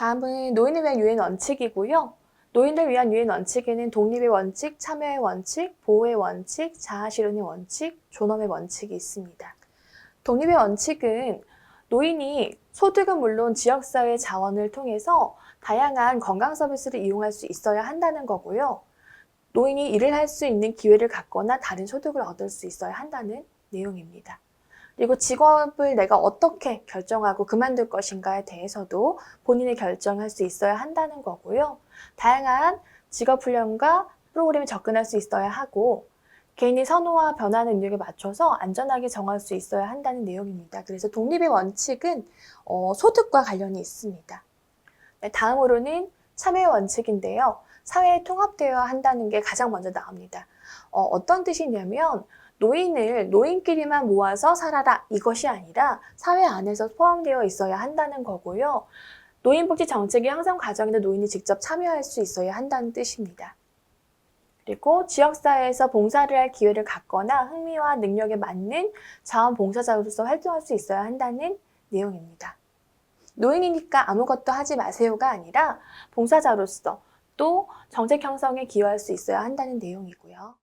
다음은 노인을 위한 유엔 원칙이고요. 노인을 위한 유엔 원칙에는 독립의 원칙, 참여의 원칙, 보호의 원칙, 자아실현의 원칙, 존엄의 원칙이 있습니다. 독립의 원칙은 노인이 소득은 물론 지역사회 자원을 통해서 다양한 건강 서비스를 이용할 수 있어야 한다는 거고요. 노인이 일을 할 수 있는 기회를 갖거나 다른 소득을 얻을 수 있어야 한다는 내용입니다. 그리고 직업을 내가 어떻게 결정하고 그만둘 것인가에 대해서도 본인의 결정할 수 있어야 한다는 거고요. 다양한 직업 훈련과 프로그램에 접근할 수 있어야 하고 개인의 선호와 변화하는 능력에 맞춰서 안전하게 정할 수 있어야 한다는 내용입니다. 그래서 독립의 원칙은 어, 소득과 관련이 있습니다. 네, 다음으로는 참여의 원칙인데요. 사회에 통합되어야 한다는 게 가장 먼저 나옵니다. 어, 어떤 뜻이냐면 노인을 노인끼리만 모아서 살아라 이것이 아니라 사회 안에서 포함되어 있어야 한다는 거고요. 노인복지 정책의 형성 과정에도 노인이 직접 참여할 수 있어야 한다는 뜻입니다. 그리고 지역사회에서 봉사를 할 기회를 갖거나 흥미와 능력에 맞는 자원봉사자로서 활동할 수 있어야 한다는 내용입니다. 노인이니까 아무것도 하지 마세요가 아니라 봉사자로서 또 정책 형성에 기여할 수 있어야 한다는 내용이고요.